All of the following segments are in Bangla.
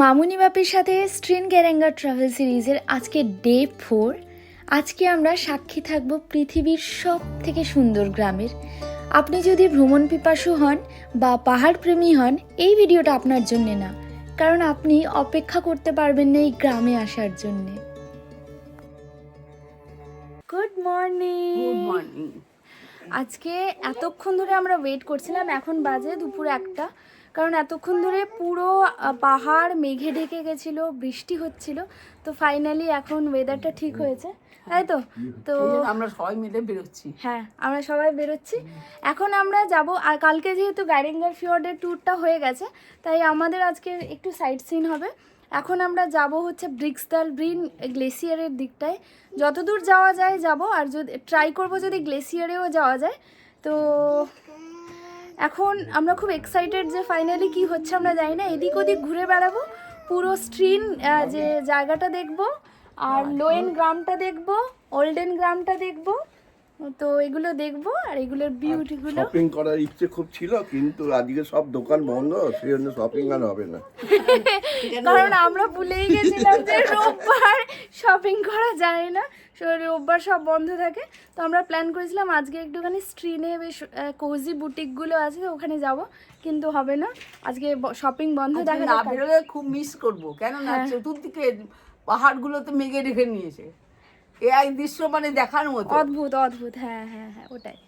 মামুনি বাপির সাথে স্ট্রিন গ্যারেঙ্গার ট্রাভেল সিরিজের আজকে ডে ফোর আজকে আমরা সাক্ষী থাকব পৃথিবীর সব থেকে সুন্দর গ্রামের। আপনি যদি ভ্রমণ পিপাসু হন বা পাহাড় প্রেমী হন এই ভিডিওটা আপনার জন্যে না কারণ আপনি অপেক্ষা করতে পারবেন না এই গ্রামে আসার জন্যে। গুড মর্নিং গুড মর্নিং আজকে এতক্ষণ ধরে আমরা ওয়েট করছিলাম এখন বাজে দুপুর একটা। কারণ এতক্ষণ ধরে পুরো পাহাড় মেঘে ঢেকে গেছিল বৃষ্টি হচ্ছিল তো ফাইনালি এখন ওয়েদারটা ঠিক হয়েছে তাই তো? তো আমরা সবাই মিলে বেরোচ্ছি। হ্যাঁ আমরা সবাই বেরোচ্ছি। এখন আমরা যাব আর কালকে যেহেতু গাইডেঙ্গার ফিওর্ডের ট্যুরটা হয়ে গেছে তাই আমাদের আজকে একটু সাইট সিন হবে। এখন আমরা যাব হচ্ছে ব্রিক্সদাল ব্রিন গ্লেসিয়ারের দিকটায়। যতদূর যাওয়া যায় যাব আর যদি ট্রাই করব যদি গ্লেসিয়ারেও যাওয়া যায়। তো এখন আমরা খুব এক্সাইটেড যে ফাইনালি কি হচ্ছে আমরা জানি না। এদিক ওদিক ঘুরে বেড়াবো পুরো স্ট্রিন যে জায়গাটা দেখব আর লোয়েন গ্রামটা দেখব ওল্ডেন গ্রামটা দেখব। তো এগুলো দেখব আর এগুলোর বিউটিগুলো শপিং করার ইচ্ছে খুব ছিল কিন্তু আজকে সব দোকান বন্ধ সেই জন্য শপিং আর হবে না। কারণ আমরা ভুলেই গেছিলাম যে রোববার শপিং করা যায় না। রোববার সব বন্ধ থাকে। তো আমরা প্ল্যান করেছিলাম আজকে একটুখানি স্ট্রিনে বেশ কোজি বুটিকগুলো আছে ওখানে যাব। কিন্তু হবে না। আজকে শপিং বন্ধ দেখা না বেরোলে খুব মিস করব। কেন না হ্যাঁ। চতুর্দিকে পাহাড়গুলো তো মেঘে রেখে নিয়েছে। এ এক দৃশ্য মানে দেখার মতো। অদ্ভুত অদ্ভুত হ্যাঁ হ্যাঁ হ্যাঁ ওটাই।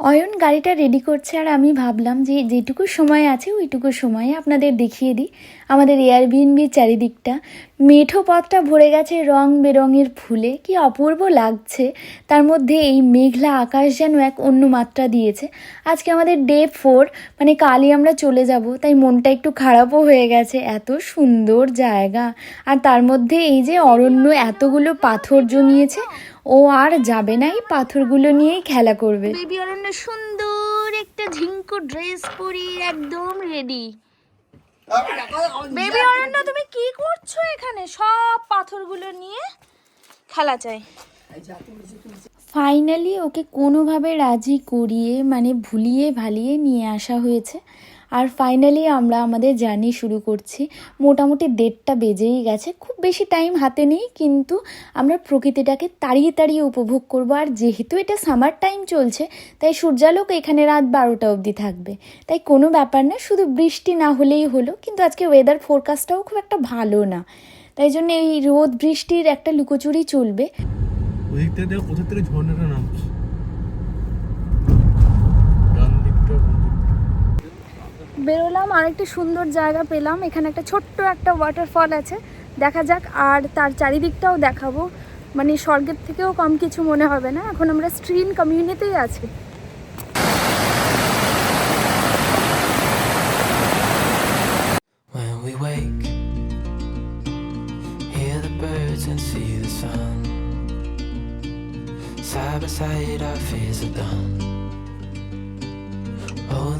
অয়ন গাড়িটা রেডি করছে আর আমি ভাবলাম যে যেটুকু সময় আছে ওইটুকু সময়ে আপনাদের দেখিয়ে দিই। আমাদের এয়ারবিএনবির চারিদিকটা। মেঠো পথটা ভরে গেছে রং বেরঙের ফুলে। কি অপূর্ব লাগছে। তার মধ্যে এই মেঘলা আকাশ যেন এক অন্য মাত্রা দিয়েছে। আজকে আমাদের ডে ফোর মানে কালই আমরা চলে যাব। তাই মনটা একটু খারাপও হয়ে গেছে। এত সুন্দর জায়গা। আর তার মধ্যে এই যে অরণ্য এতগুলো পাথর জমিয়েছে। ও আর যাবে না এই পাথরগুলো নিয়েই খেলা করবে। বেবি অরণ্য সুন্দর একটা ঝিঙ্কু ড্রেস পরি একদম রেডি বেবি অরণ্য তুমি কি করছ এখানে? সব পাথরগুলো নিয়ে খেলা চাই। ফাইনালি ওকে কোনোভাবে রাজি করিয়ে মানে ভুলিয়ে ভালিয়ে নিয়ে আসা হয়েছে। আর ফাইনালি আমরা আমাদের জার্নি শুরু করছি। মোটামুটি দেড়টা বেজেই গেছে। খুব বেশি টাইম হাতে নেই, কিন্তু আমরা প্রকৃতিটাকে তাড়িয়ে তাড়িয়ে উপভোগ করব। আর যেহেতু এটা সামার টাইম চলছে, তাই সূর্যালোক এখানে রাত বারোটা অবধি থাকবে। তাই কোনো ব্যাপার না, শুধু বৃষ্টি না হলেই হলো, কিন্তু আজকে ওয়েদার ফোরকাস্টটাও খুব একটা ভালো না। তাই জন্য এই রোদ বৃষ্টির একটা লুকোচুরি চলবে। কোথা থেকে ঝর্ণাটা নামছে? বেরোলাম আর একটি সুন্দর জায়গা পেলাম। এখানে একটা ছোট্ট একটা ওয়াটারফল আছে। দেখা যাক আর তার চারিদিকটাও দেখাবো। মানে স্বর্গের থেকেও কম কিছু মনে হবে না। এখন আমরা স্ট্রিন কমিউনিতেই আছি. Side by side, our fears are done.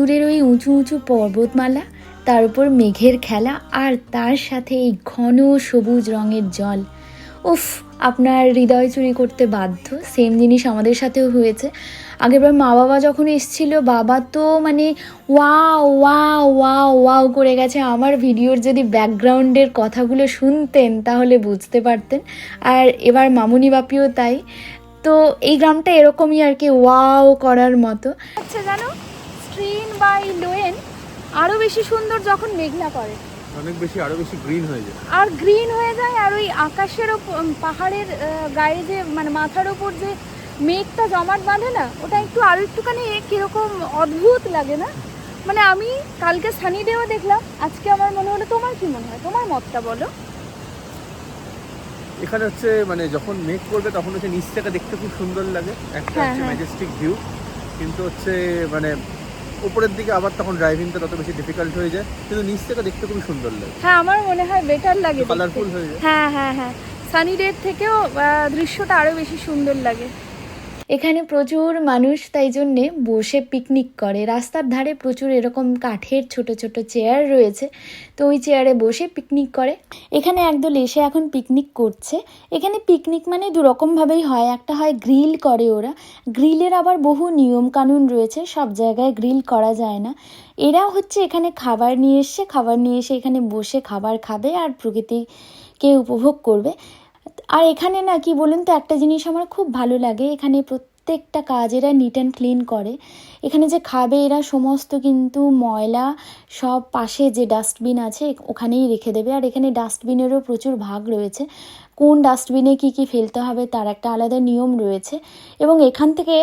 দূরের ওই উঁচু উঁচু পর্বতমালা, তার উপর মেঘের খেলা আর তার সাথে এই ঘন সবুজ রঙের জল। উফ, আপনার হৃদয় চুরি করতে বাধ্য। সেম জিনিস আমাদের সাথেও হয়েছে। আগেরবার মা বাবা যখন এসছিল, বাবা তো মানে ওয়া ওয়া ওয়া ওয়াও করে গেছে। আমার ভিডিওর যদি ব্যাকগ্রাউন্ডের কথাগুলো শুনতেন, তাহলে বুঝতে পারতেন। আর এবার মামুনি বাপিও তাই। তো এই গ্রামটা এরকমই আর কি, ওয়াও করার মতো। আচ্ছা জানো? স্ট্রিন বাই লোয়েন আরও বেশি সুন্দর যখন মেঘনা করে। অনেক বেশি আরও বেশি গ্রিন হয়ে যায়। আর গ্রিন হয়ে যায় আর ওই আকাশের পাহাড়ের গায়ে যে মানে মাথার ওপর যে মেঘটা জমাট বাঁধে না ওটা একটু আরও একটুখানি কীরকম অদ্ভুত লাগে না? মানে আমি কালকে সানি ডেও দেখলাম আজকে আমার মনে হলো তোমার কি মনে হয়? তোমার মতটা বলো। এখানে হচ্ছে মানে যখন মেঘ করবে তখন হচ্ছে নিচ থেকে দেখতে খুব সুন্দর লাগে একটা হ্যাঁ, হচ্ছে হ্যাঁ। ম্যাজেস্টিক ভিউ কিন্তু হচ্ছে মানে উপরের দিকে আবার তখন ড্রাইভিংটা তত বেশি ডিফিকাল্ট হয়ে যায় কিন্তু নিচ থেকে দেখতে খুবই সুন্দর লাগে। হ্যাঁ আমার মনে হয় বেটার লাগে। কালারফুল হয়ে যায়। হ্যাঁ হ্যাঁ হ্যাঁ। সানি ডের থেকেও দৃশ্যটা আরও বেশি সুন্দর লাগে। এখানে প্রচুর মানুষ তাই জন্যে বসে পিকনিক করে। রাস্তার ধারে প্রচুর এরকম কাঠের ছোট ছোট চেয়ার রয়েছে। তো ওই চেয়ারে বসে পিকনিক করে। এখানে একদল এসে এখন পিকনিক করছে। এখানে পিকনিক মানে দুরকমভাবেই হয়। একটা হয় গ্রিল করে ওরা। গ্রিলের আবার বহু নিয়ম কানুন রয়েছে। সব জায়গায় গ্রিল করা যায় না। এরা হচ্ছে এখানে খাবার নিয়ে এসছে। খাবার নিয়ে এসে এখানে বসে খাবার খাবে আর প্রকৃতিকে উপভোগ করবে। আর এখানে না, কি বলুন তো, একটা জিনিস আমার খুব ভালো লাগে। এখানে প্রত্যেকটা কাজ এরা নিট অ্যান্ড ক্লিন করে। এখানে যে খাবে এরা সমস্ত কিন্তু ময়লা সব পাশে যে ডাস্টবিন আছে, ওখানেই রেখে দেবে। আর এখানে ডাস্টবিনেরও প্রচুর ভাগ রয়েছে। কোন ডাস্টবিনে কি কি ফেলতে হবে তার একটা আলাদা নিয়ম রয়েছে। এবং এখান থেকে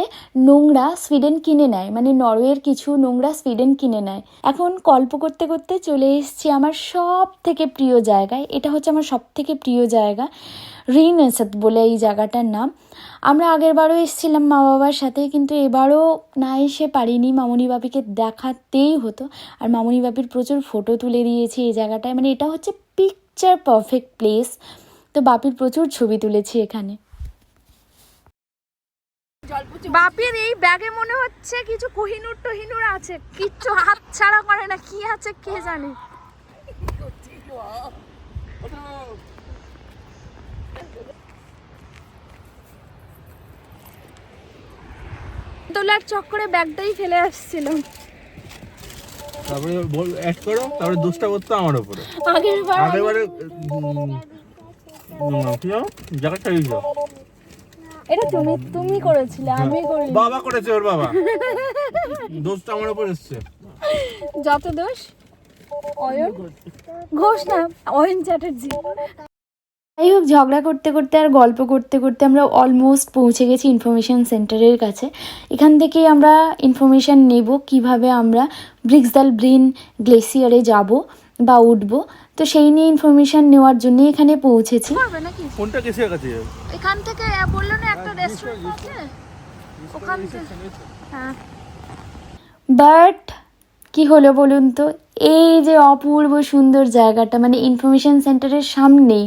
নোংরা সুইডেন কিনে নেয় মানে নরওয়ের কিছু নোংরা সুইডেন কিনে নেয়। এখন গল্প করতে করতে চলে এসেছি আমার সব থেকে প্রিয় জায়গায়। এটা হচ্ছে আমার সব থেকে প্রিয় জায়গা, রিনেসেত বলে এই জায়গাটার নাম। আমরা আগের বারও এসেছিলাম মা বাবার সাথে, কিন্তু এবারও না এসে পারিনি। মামনি বাপিকে দেখাতেই হতো। আর মামনি বাপির প্রচুর ফটো তুলে দিয়েছি এই জায়গাটায়। মানে এটা হচ্ছে পিকচার পারফেক্ট প্লেস তো বাপির প্রচুর ছবি তুলেছি এখানে। বাপির এই ব্যাগে মনে হচ্ছে কিছু কোহিনুর টহিনুর আছে। কিচ্ছু হাত ছাড়া করে না কি আছে কে জানে? তোলার চক্করে ব্যাগটাই ফেলে আসছিলাম। তারপরে বল অ্যাড করো তারপরে দোষটা করতো আমার উপরে। আগের বার যাও এটা তুমি তুমি করেছিলে আমি করি বাবা করেছে ওর বাবা। দোষটা আমার উপর এসছে। যত দোষ অয়ন। ঘোষ না অয়ন চ্যাটার্জি। যাই হোক ঝগড়া করতে করতে আর গল্প করতে করতে আমরা অলমোস্ট পৌঁছে গেছি ইনফরমেশন সেন্টারের কাছে। এখান থেকে আমরা ইনফরমেশান নেব কীভাবে আমরা ব্রিক্সদাল ব্রিন গ্লেসিয়ারে যাব বা উঠব। তো সেই নিয়ে ইনফরমেশান নেওয়ার জন্য এখানে পৌঁছেছি। নাকি? কোনটা কিসের কাছে? এখান থেকে বলল না একটা রেস্টুরেন্ট আছে? ওখান থেকে। হ্যাঁ। বাট কি হলো বলুন তো? এই যে অপূর্ব সুন্দর জায়গাটা মানে ইনফরমেশন সেন্টারের সামনেই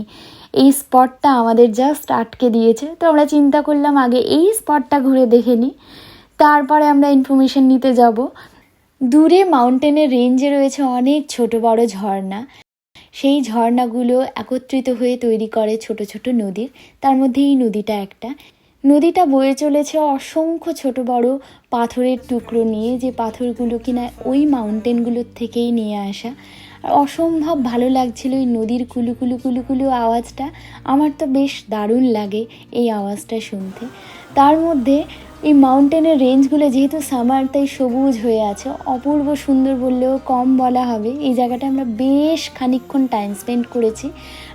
এই স্পটটা আমাদের জাস্ট আটকে দিয়েছে। তো আমরা চিন্তা করলাম আগে এই স্পটটা ঘুরে দেখে নিই তারপরে আমরা ইনফরমেশন নিতে যাব। দূরে মাউন্টেনের রেঞ্জে রয়েছে অনেক ছোট বড় ঝর্ণা। সেই ঝর্ণাগুলো একত্রিত হয়ে তৈরি করে ছোট ছোট নদীর। তার মধ্যে এই নদীটা একটা। নদীটা বয়ে চলেছে অসংখ্য ছোট বড় পাথরের টুকরো নিয়ে, যে পাথরগুলো কিনা ওই মাউন্টেনগুলোর থেকেই নিয়ে আসা। আর অসম্ভব ভালো লাগছিল এই নদীর কুলু আওয়াজটা। আমার তো বেশ দারুণ লাগে এই আওয়াজটা শুনতে। তার মধ্যে এই মাউন্টেনের রেঞ্জগুলো যেহেতু সামার, তাই সবুজ হয়ে আছে। অপূর্ব সুন্দর বললেও কম বলা হবে। এই জায়গাটা আমরা বেশ খানিকক্ষণ টাইম স্পেন্ড করেছি।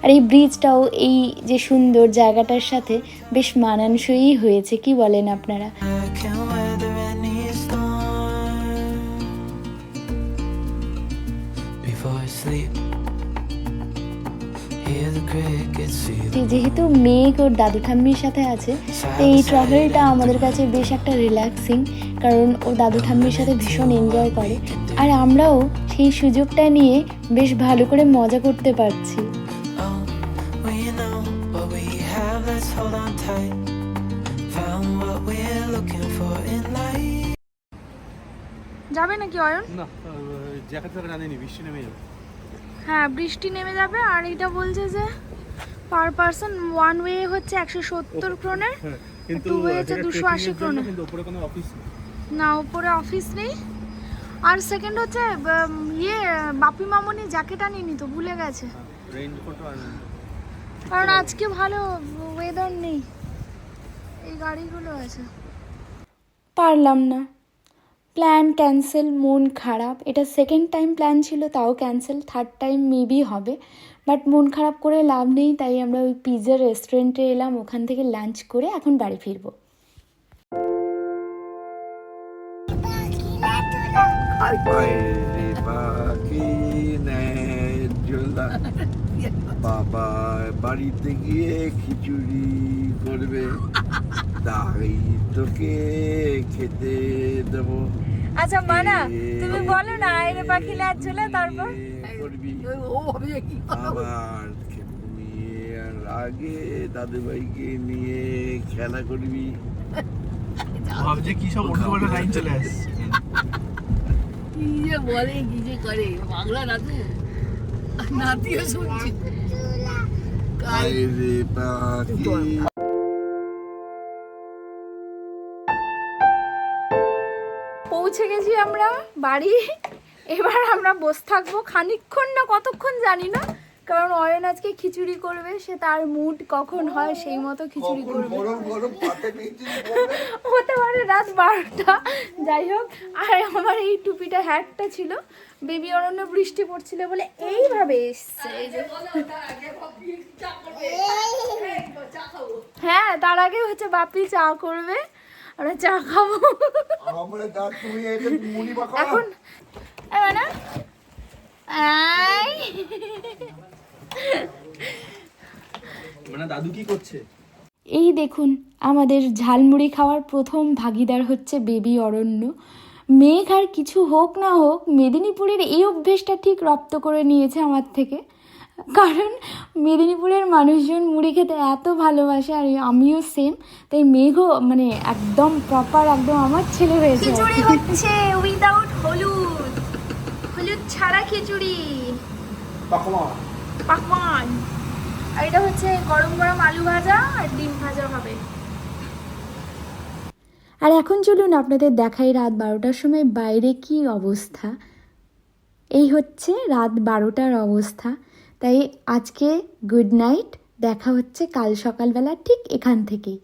আর এই ব্রিজটাও এই যে সুন্দর জায়গাটার সাথে বেশ মানানসই হয়েছে। কি বলেন আপনারা? Before I sleep. যেহেতু মেঘ ওর দাদু ঠাম্মির সাথে আছে তো এই ট্রাভেলটা আমাদের কাছে বেশ একটা রিল্যাক্সিং কারণ ওর দাদু ঠাম্মির সাথে ভীষণ এনজয় করে। আর আমরাও সেই সুযোগটা নিয়ে বেশ ভালো করে মজা করতে পারছি। Oh. যাবে নাকি অয়ন? না জ্যাকেট ফ্যাকেট আনিনি বৃষ্টি নেমে যাবে। হ্যাঁ বৃষ্টি নেমে যাবে আর এটা বলছে যে পার পার্সন ওয়ান ওয়ে হচ্ছে একশো সত্তর হ্যাঁ কিন্তু Two way হচ্ছে যেটা 280 trekking এর জন্য ক্রোনে। কিন্তু উপরে কোনো অফিস নেই। না উপরে অফিস নেই। আর সেকেন্ড হচ্ছে ইয়ে বাপি মামনি জ্যাকেট আনিনি তো ভুলে গেছে। আনিনি। কারণ আজকে ভালো ওয়েদার নেই। এই গাড়িগুলো আছে। পারলাম না। প্ল্যান ক্যান্সেল মন খারাপ। এটা সেকেন্ড টাইম প্ল্যান ছিল, তাও ক্যান্সেল থার্ড টাইম মেবি হবে। বাট মন খারাপ করে লাভ নেই, তাই আমরা ওই পিৎজা রেস্টুরেন্টে এলাম, ওখান থেকে লাঞ্চ করে এখন বাড়ি ফিরবো। বাইরে বাবা বাড়িতে গিয়ে খিচুড়ি করবে তাই তোকে খেতে দেবো। আচ্ছা মানা তুমি বলো না আইরে পাখি লাজ তারপর? করবি? ও কি আবার আগে দাদু ভাইকে নিয়ে খেলা করবি। ভাবছে কি সব কোনো লাইন চলে আসছে। কি যে বলে কি যে করে বাংলা নাতু নাতিও শুনছি। আরে পাখি। পৌঁছে গেছি আমরা বাড়ি। এবার আমরা বসে থাকব খানিকক্ষণ না কতক্ষণ জানি না কারণ অয়ন আজকে খিচুড়ি করবে সে তার মুড কখন হয় সেই মতো খিচুড়ি করবে। গরম গরম পাতে নিয়েছিস বলবে? হতে পারে রাত বারোটা যাই হোক। আর আমার এই টুপিটা হ্যাটটা ছিল বেবি অরণ্য বৃষ্টি পড়ছিল বলে এইভাবে এসছে। হ্যাঁ তার আগে হচ্ছে বাপি চা করবে আমরা চা খাব। এখন মানে মানে দাদু কি করছে? এই দেখুন আমাদের ঝালমুড়ি খাওয়ার প্রথম ভাগিদার হচ্ছে বেবি অরণ্য। মেঘ আর কিছু হোক না হোক মেদিনীপুরের এই অভ্যেসটা ঠিক রপ্ত করে নিয়েছে আমার থেকে। কারণ মেদিনীপুরের মানুষজন মুড়ি খেতে এত ভালোবাসে আর আমিও সেম তাই মেঘও মানে একদম প্রপার একদম আমার ছেলে হয়েছে। খিচুড়ি হচ্ছে উইদাউট হলুদ। হলুদ ছাড়া খিচুড়ি। পাকমান আর এটা হচ্ছে গরম গরম আলু ভাজা আর ডিম ভাজা হবে। আর এখন চলুন আপনাদের দেখাই রাত বারোটার সময় বাইরে কি অবস্থা। এই হচ্ছে রাত বারোটার অবস্থা। তাই আজকে গুড নাইট, দেখা হচ্ছে কাল সকালবেলা ঠিক এখান থেকেই।